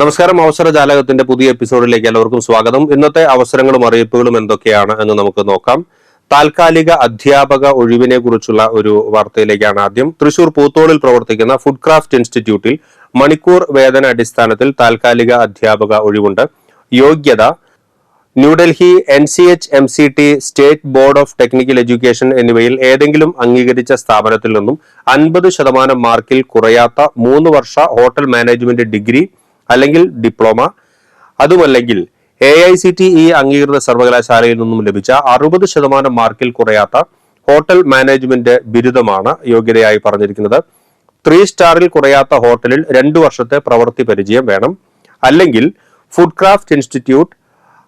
നമസ്കാരം. അവസര ജാലകത്തിന്റെ പുതിയ എപ്പിസോഡിലേക്ക് എല്ലാവർക്കും സ്വാഗതം. ഇന്നത്തെ അവസരങ്ങളും അറിയിപ്പുകളും എന്തൊക്കെയാണ് എന്ന് നമുക്ക് നോക്കാം. താൽക്കാലിക അധ്യാപക ഒഴിവിനെ കുറിച്ചുള്ള ഒരു വാർത്തയിലേക്കാണ് ആദ്യം. തൃശൂർ പൂത്തോളിൽ പ്രവർത്തിക്കുന്ന ഫുഡ് ക്രാഫ്റ്റ് ഇൻസ്റ്റിറ്റ്യൂട്ടിൽ മണിക്കൂർ വേതന അടിസ്ഥാനത്തിൽ താൽക്കാലിക അധ്യാപക ഒഴിവുണ്ട്. യോഗ്യത New Delhi N C H M C T state board of technical education എന്നിവയിൽ ഏതെങ്കിലും അംഗീകരിച്ച സ്ഥാപനത്തിൽ നിന്നും അൻപത് ശതമാനം മാർക്കിൽ കുറയാത്ത മൂന്ന് വർഷ ഹോട്ടൽ മാനേജ്മെന്റ് ഡിഗ്രി അല്ലെങ്കിൽ ഡിപ്ലോമ അതുമല്ലെങ്കിൽ A I C T E അംഗീകൃത സർവകലാശാലയിൽ നിന്നും ലഭിച്ച അറുപത് ശതമാനം മാർക്കിൽ കുറയാത്ത ഹോട്ടൽ മാനേജ്മെന്റ് ബിരുദമാണ് യോഗ്യതയായി പറഞ്ഞിരിക്കുന്നത്. ത്രീ സ്റ്റാറിൽ കുറയാത്ത ഹോട്ടലിൽ രണ്ടു വർഷത്തെ പ്രവൃത്തി പരിചയം വേണം. അല്ലെങ്കിൽ food craft institute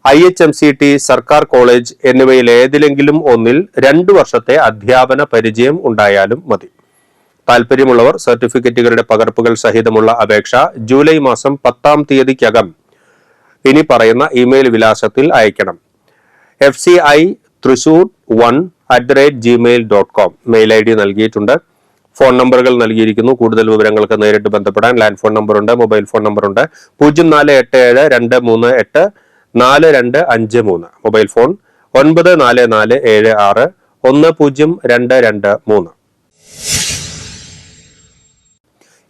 I H M C T സർക്കാർ കോളേജ് എന്നിവയിൽ ഏതിലെങ്കിലും ഒന്നിൽ രണ്ടു വർഷത്തെ അധ്യാപന പരിചയം ഉണ്ടായാലും മതി. താല്പര്യമുള്ളവർ സർട്ടിഫിക്കറ്റുകളുടെ പകർപ്പുകൾ സഹിതമുള്ള അപേക്ഷ ജൂലൈ മാസം പത്താം തീയതിക്കകം ഇനി പറയുന്ന ഇമെയിൽ വിലാസത്തിൽ അയക്കണം. F C I Thrissur one at the rate Gmail dot com mail I D നൽകിയിട്ടുണ്ട്. ഫോൺ നമ്പറുകൾ നൽകിയിരിക്കുന്നു. കൂടുതൽ വിവരങ്ങൾക്ക് നേരിട്ട് ബന്ധപ്പെടാൻ ലാൻഡ് ഫോൺ നമ്പറുണ്ട് മൊബൈൽ ഫോൺ നമ്പറുണ്ട്. പൂജ്യം നാല് എട്ട് ഏഴ് രണ്ട് മൂന്ന് എട്ട് നാല് രണ്ട് അഞ്ച് മൂന്ന്. മൊബൈൽ ഫോൺ ഒൻപത് നാല് നാല് ഏഴ് ആറ് ഒന്ന് പൂജ്യം രണ്ട് രണ്ട് മൂന്ന്.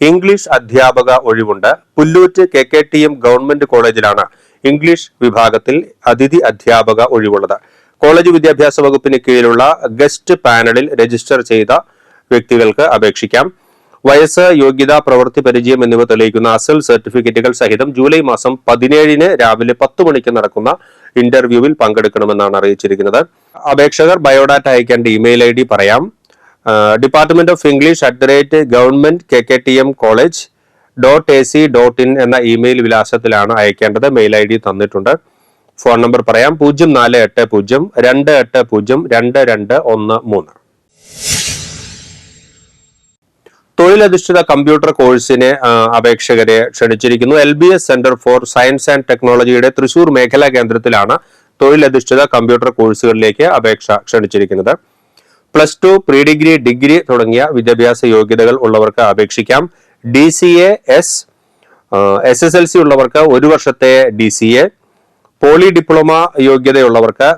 ഇംഗ്ലീഷ് അധ്യാപക ഒഴിവുണ്ട്. Pullut K K T M government കോളേജിലാണ് ഇംഗ്ലീഷ് വിഭാഗത്തിൽ അതിഥി അധ്യാപക ഒഴിവുള്ളത്. കോളേജ് വിദ്യാഭ്യാസ വകുപ്പിന് കീഴിലുള്ള ഗസ്റ്റ് പാനലിൽ രജിസ്റ്റർ ചെയ്ത വ്യക്തികൾക്ക് അപേക്ഷിക്കാം. വയസ്സ് യോഗ്യത പ്രവൃത്തി പരിചയം എന്നിവ തെളിയിക്കുന്ന അസൽ സർട്ടിഫിക്കറ്റുകൾ സഹിതം ജൂലൈ മാസം പതിനേഴിന് രാവിലെ പത്ത് മണിക്ക് നടക്കുന്ന ഇന്റർവ്യൂവിൽ പങ്കെടുക്കണമെന്നാണ് അറിയിച്ചിരിക്കുന്നത്. അപേക്ഷകർ ബയോഡാറ്റ അയക്കേണ്ട ഇമെയിൽ ഐ പറയാം. Department of English at the rate government K K T M college dot A C dot in എന്ന ഇമെയിൽ വിലാസത്തിലാണ് അയക്കേണ്ടത്. മെയിൽ ഐ ഡി തന്നിട്ടുണ്ട്. ഫോൺ നമ്പർ പറയാം. പൂജ്യം നാല് എട്ട് പൂജ്യം രണ്ട് എട്ട് പൂജ്യം രണ്ട് രണ്ട് ഒന്ന് മൂന്ന്. തൊഴിലധിഷ്ഠിത കമ്പ്യൂട്ടർ കോഴ്സിന് അപേക്ഷകരെ ക്ഷണിച്ചിരിക്കുന്നു. L B S centre for science and ടെക്നോളജിയുടെ തൃശൂർ മേഖലാ കേന്ദ്രത്തിലാണ് തൊഴിലധിഷ്ഠിത കമ്പ്യൂട്ടർ കോഴ്സുകളിലേക്ക് അപേക്ഷ ക്ഷണിച്ചിരിക്കുന്നത്. Plus two pre degree degree തുടങ്ങിയ വിദ്യാഭ്യാസ യോഗ്യതകൾ ഉള്ളവർക്ക് അപേക്ഷിക്കാം. D C A S S L C C ഉള്ളവർക്ക് ഒരു വർഷത്തെ D C A poly diploma യോഗ്യതയുള്ളവർക്ക്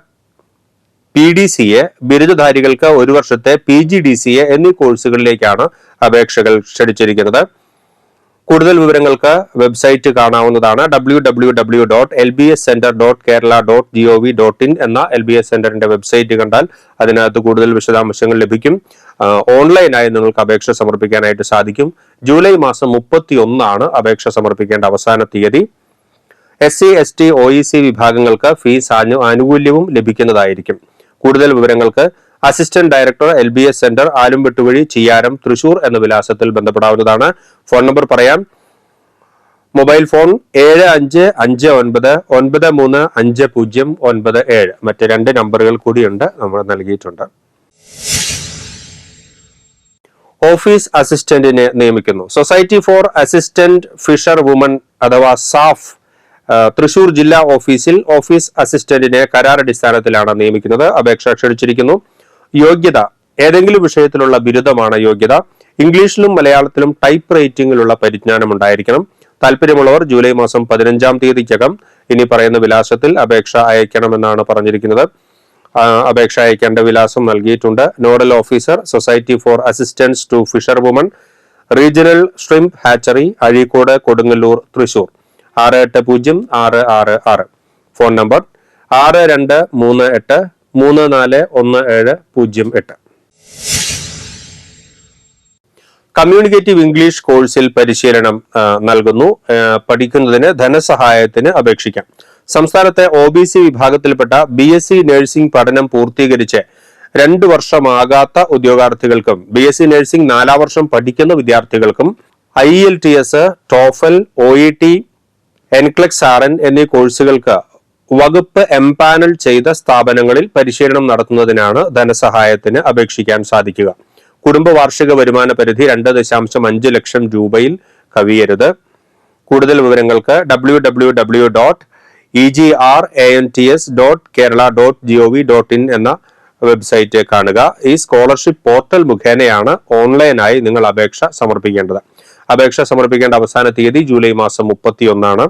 P D C A ബിരുദധാരികൾക്ക് ഒരു വർഷത്തെ P G D C A എന്നീ കോഴ്സുകളിലേക്കാണ് അപേക്ഷകൾ ക്ഷണിച്ചിരിക്കുന്നത്. കൂടുതൽ വിവരങ്ങൾക്ക് വെബ്സൈറ്റ് കാണാവുന്നതാണ് W W W dot L B S centre dot Kerala dot G O V dot in എന്ന എൽ ബി എസ് സെന്ററിന്റെ വെബ്സൈറ്റ് കണ്ടാൽ അതിനകത്ത് കൂടുതൽ വിശദാംശങ്ങൾ ലഭിക്കും. ഓൺലൈനായി നിങ്ങൾക്ക് അപേക്ഷ സമർപ്പിക്കാനായിട്ട് സാധിക്കും. ജൂലൈ മാസം മുപ്പത്തി ഒന്നാണ് അപേക്ഷ സമർപ്പിക്കേണ്ട അവസാന തീയതി. S C S T O E C വിഭാഗങ്ങൾക്ക് ഫീസ് ആനു ആനുകൂല്യവും ലഭിക്കുന്നതായിരിക്കും. കൂടുതൽ വിവരങ്ങൾക്ക് assistant director L B S centre Alumvettuvazhi Chiyyaram Thrissur എന്ന വിലാസത്തിൽ ബന്ധപ്പെടാവുന്നതാണ്. ഫോൺ നമ്പർ പറയാം. മൊബൈൽ ഫോൺ ഏഴ് അഞ്ച് അഞ്ച് ഒൻപത് ഒൻപത് മൂന്ന് അഞ്ച് പൂജ്യം ഒൻപത് ഏഴ്. മറ്റ് രണ്ട് നമ്പറുകൾ കൂടിയുണ്ട്. നമ്മൾ നൽകിയിട്ടുണ്ട്. ഓഫീസ് അസിസ്റ്റന്റിനെ നിയമിക്കുന്നു. Society for assistant fisher woman അഥവാ സാഫ് തൃശൂർ ജില്ലാ ഓഫീസിൽ ഓഫീസ് അസിസ്റ്റന്റിനെ കരാർ അടിസ്ഥാനത്തിലാണ് നിയമിക്കുന്നത്. അപേക്ഷ ക്ഷണിച്ചിരിക്കുന്നു. യോഗ്യത ഏതെങ്കിലും വിഷയത്തിലുള്ള ബിരുദമാണ് യോഗ്യത. ഇംഗ്ലീഷിലും മലയാളത്തിലും ടൈപ്പ് റൈറ്റിംഗിലുള്ള പരിജ്ഞാനം ഉണ്ടായിരിക്കണം. താല്പര്യമുള്ളവർ ജൂലൈ മാസം പതിനഞ്ചാം തീയതിക്കകം ഇനി പറയുന്ന വിലാസത്തിൽ അപേക്ഷ അയക്കണമെന്നാണ് പറഞ്ഞിരിക്കുന്നത്. അപേക്ഷ അയക്കേണ്ട വിലാസം നൽകിയിട്ടുണ്ട്. Nodal officer society for assistance to fisher woman regional shrimp hatchery Azhikode Kodungallur Thrissur. ആറ് എട്ട് പൂജ്യം ആറ് ആറ് ആറ്. ഫോൺ നമ്പർ ആറ് രണ്ട് മൂന്ന് എട്ട് മൂന്ന് നാല് ഒന്ന് ഏഴ് പൂജ്യം എട്ട്. കമ്മ്യൂണിക്കേറ്റീവ് ഇംഗ്ലീഷ് കോഴ്സിൽ പരിശീലനം നൽകുന്നു. പഠിക്കുന്നതിന് ധനസഹായത്തിന് അപേക്ഷിക്കാം. സംസ്ഥാനത്തെ ഒ ബി സി വിഭാഗത്തിൽപ്പെട്ട ബി എസ് സി നഴ്സിംഗ് പഠനം പൂർത്തീകരിച്ച് രണ്ടു വർഷമാകാത്ത ഉദ്യോഗാർത്ഥികൾക്കും ബി എസ് സി നഴ്സിംഗ് നാലാം വർഷം പഠിക്കുന്ന വിദ്യാർത്ഥികൾക്കും I L T S TOEFL O E T NCLEX R N എന്നീ കോഴ്സുകൾക്ക് വകുപ്പ് എംപാനൽ ചെയ്ത സ്ഥാപനങ്ങളിൽ പരിശീലനം നടത്തുന്നതിനാണ് ധനസഹായത്തിന് അപേക്ഷിക്കാൻ സാധിക്കുക. കുടുംബ വാർഷിക വരുമാന പരിധി രണ്ട് ദശാംശം അഞ്ച് ലക്ഷം രൂപയിൽ കവിയരുത്. കൂടുതൽ വിവരങ്ങൾക്ക് W W W dot E G R A N T S dot Kerala dot G O V dot in എന്ന വെബ്സൈറ്റ് കാണുക. ഈ സ്കോളർഷിപ്പ് പോർട്ടൽ മുഖേനയാണ് ഓൺലൈനായി നിങ്ങൾ അപേക്ഷ സമർപ്പിക്കേണ്ടത്. അപേക്ഷ സമർപ്പിക്കേണ്ട അവസാന തീയതി ജൂലൈ മാസം മുപ്പത്തിയൊന്നാണ്.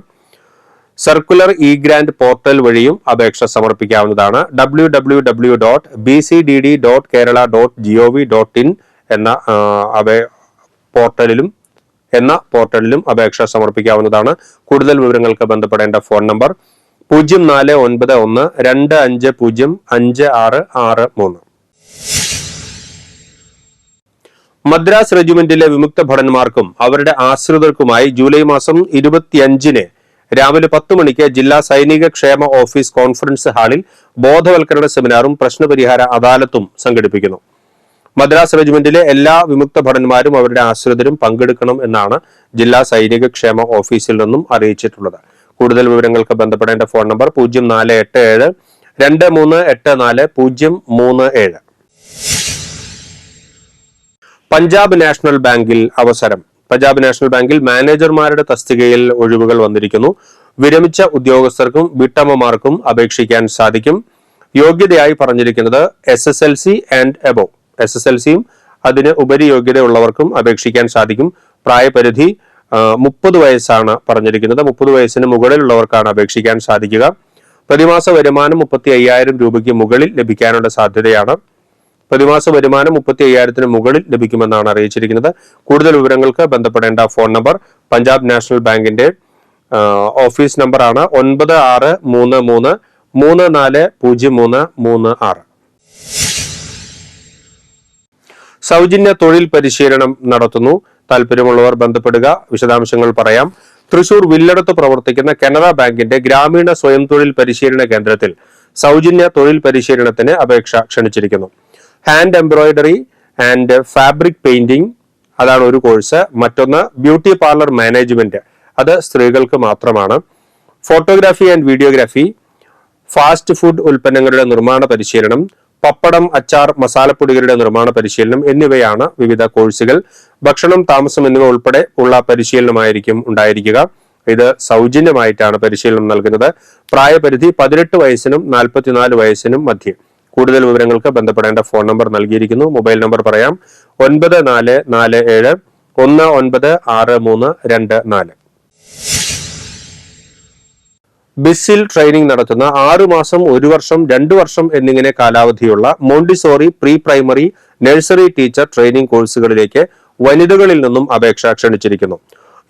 സർക്കുലർ ഇ ഗ്രാൻഡ് പോർട്ടൽ വഴിയും അപേക്ഷ സമർപ്പിക്കാവുന്നതാണ്. W W W dot B C D D dot Kerala dot G O V dot in എന്ന പോർട്ടലിലും എന്ന പോർട്ടലിലും അപേക്ഷ സമർപ്പിക്കാവുന്നതാണ്. കൂടുതൽ വിവരങ്ങൾക്ക് ബന്ധപ്പെടേണ്ട ഫോൺ നമ്പർ പൂജ്യം നാല് ഒൻപത് ഒന്ന് രണ്ട് അഞ്ച് പൂജ്യം അഞ്ച് ആറ് ആറ് മൂന്ന്. മദ്രാസ് റെജിമെന്റിലെ വിമുക്ത ഭടന്മാർക്കും അവരുടെ ആശ്രിതർക്കുമായി ജൂലൈ മാസം ഇരുപത്തിയഞ്ചിന് രാവിലെ പത്ത് മണിക്ക് ജില്ലാ സൈനിക ക്ഷേമ ഓഫീസ് കോൺഫറൻസ് ഹാളിൽ ബോധവൽക്കരണ സെമിനാറും പ്രശ്നപരിഹാര അദാലത്തും സംഘടിപ്പിക്കുന്നു. മദ്രാസ് റെജിമെന്റിലെ എല്ലാ വിമുക്ത ഭടന്മാരും അവരുടെ ആശ്രിതരും പങ്കെടുക്കണം എന്നാണ് ജില്ലാ സൈനിക ക്ഷേമ ഓഫീസിൽ നിന്നും അറിയിച്ചിട്ടുള്ളത്. കൂടുതൽ വിവരങ്ങൾക്ക് ബന്ധപ്പെടേണ്ട ഫോൺ നമ്പർ പൂജ്യം നാല് എട്ട് ഏഴ് രണ്ട് മൂന്ന് എട്ട് നാല് പൂജ്യം മൂന്ന് ഏഴ്. പഞ്ചാബ് നാഷണൽ ബാങ്കിൽ അവസരം. പഞ്ചാബ് നാഷണൽ ബാങ്കിൽ മാനേജർമാരുടെ തസ്തികയിൽ ഒഴിവുകൾ വന്നിരിക്കുന്നു. വിരമിച്ച ഉദ്യോഗസ്ഥർക്കും വീട്ടമ്മമാർക്കും അപേക്ഷിക്കാൻ സാധിക്കും. യോഗ്യതയായി പറഞ്ഞിരിക്കുന്നത് S S L C and above S S L സിയും അതിന് ഉപരി യോഗ്യതയുള്ളവർക്കും അപേക്ഷിക്കാൻ സാധിക്കും. പ്രായപരിധി മുപ്പത് വയസ്സാണ് പറഞ്ഞിരിക്കുന്നത്. മുപ്പത് വയസ്സിന് മുകളിലുള്ളവർക്കാണ് അപേക്ഷിക്കാൻ സാധിക്കുക. പ്രതിമാസ വരുമാനം മുപ്പത്തി അയ്യായിരം രൂപയ്ക്ക് മുകളിൽ ലഭിക്കാനുള്ള സാധ്യതയാണ്. പ്രതിമാസ വരുമാനം മുപ്പത്തി അയ്യായിരത്തിന് മുകളിൽ ലഭിക്കുമെന്നാണ് അറിയിച്ചിരിക്കുന്നത്. കൂടുതൽ വിവരങ്ങൾക്ക് ബന്ധപ്പെടേണ്ട ഫോൺ നമ്പർ പഞ്ചാബ് നാഷണൽ ബാങ്കിന്റെ ഓഫീസ് നമ്പറാണ് ഒൻപത് ആറ് മൂന്ന് മൂന്ന് മൂന്ന് നാല് പൂജ്യം മൂന്ന് മൂന്ന് ആറ്. സൗജന്യ തൊഴിൽ പരിശീലനം നടത്തുന്നു. താല്പര്യമുള്ളവർ ബന്ധപ്പെടുക. വിശദാംശങ്ങൾ പറയാം. തൃശൂർ വില്ലടത്ത് പ്രവർത്തിക്കുന്ന കനറ ബാങ്കിന്റെ ഗ്രാമീണ സ്വയം തൊഴിൽ പരിശീലന കേന്ദ്രത്തിൽ സൗജന്യ തൊഴിൽ പരിശീലനത്തിന് അപേക്ഷ ക്ഷണിച്ചിരിക്കുന്നു. Hand embroidery and fabric painting അതാണ് ഒരു കോഴ്സ് മറ്റൊന്ന് ബ്യൂട്ടി പാർലർ മാനേജ്മെന്റ് അത് സ്ത്രീകൾക്ക് മാത്രമാണ്. Photography and videography fast food ഉൽപ്പന്നങ്ങളുടെ നിർമ്മാണ പരിശീലനം. പപ്പടം അച്ചാർ മസാലപ്പൊടികളുടെ നിർമ്മാണ പരിശീലനം എന്നിവയാണ് വിവിധ കോഴ്സുകൾ ഭക്ഷണം താമസം എന്നിവ ഉൾപ്പെടെ ഉള്ള പരിശീലനമായിരിക്കും ഉണ്ടായിരിക്കുക. ഇത് സൗജന്യമായിട്ടാണ് പരിശീലനം നൽകുന്നത്. പ്രായപരിധി പതിനെട്ട് വയസ്സിനും നാൽപ്പത്തിനാല് വയസ്സിനും മധ്യേ. കൂടുതൽ വിവരങ്ങൾക്ക് ബന്ധപ്പെടേണ്ട ഫോൺ നമ്പർ നൽകിയിരിക്കുന്നു. മൊബൈൽ നമ്പർ പറയാം. ഒൻപത് നാല് നാല് ഏഴ് ഒന്ന് ഒൻപത് ആറ് മൂന്ന് രണ്ട് നാല്. ബിസിൽ ട്രെയിനിങ് നടത്തുന്ന ആറു മാസം ഒരു വർഷം രണ്ടു വർഷം എന്നിങ്ങനെ കാലാവധിയുള്ള Montessori pre primary nursery teacher training കോഴ്സുകളിലേക്ക് വനിതകളിൽ നിന്നും അപേക്ഷ ക്ഷണിച്ചിരിക്കുന്നു.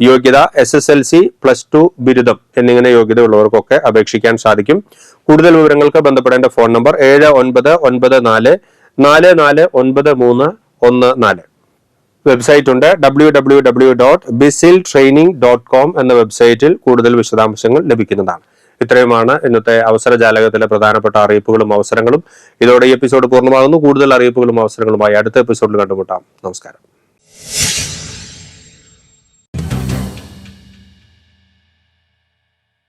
യോഗ്യത S S L C plus two ബിരുദം എന്നിങ്ങനെ യോഗ്യതയുള്ളവർക്കൊക്കെ അപേക്ഷിക്കാൻ സാധിക്കും. കൂടുതൽ വിവരങ്ങൾക്ക് ബന്ധപ്പെടേണ്ട ഫോൺ നമ്പർ ഏഴ് ഒൻപത് ഒൻപത് നാല് നാല് നാല് ഒൻപത് മൂന്ന് ഒന്ന് നാല്. വെബ്സൈറ്റ് ഉണ്ട് ഡബ്ല്യൂ ഡബ്ല്യൂ ഡബ്ല്യൂ ഡോട്ട് ബിസിൽ ട്രെയിനിങ് ഡോട്ട് കോം എന്ന വെബ്സൈറ്റിൽ കൂടുതൽ വിശദാംശങ്ങൾ ലഭിക്കുന്നതാണ്. ഇത്രയുമാണ് ഇന്നത്തെ അവസര ജാലകത്തിലെ പ്രധാനപ്പെട്ട അറിയിപ്പുകളും അവസരങ്ങളും. ഇതോടെ ഈ എപ്പിസോഡ് പൂർണമാകുന്നു. കൂടുതൽ അറിയിപ്പുകളും അവസരങ്ങളുമായി അടുത്ത എപ്പിസോഡിൽ കണ്ടുമുട്ടാം. നമസ്കാരം.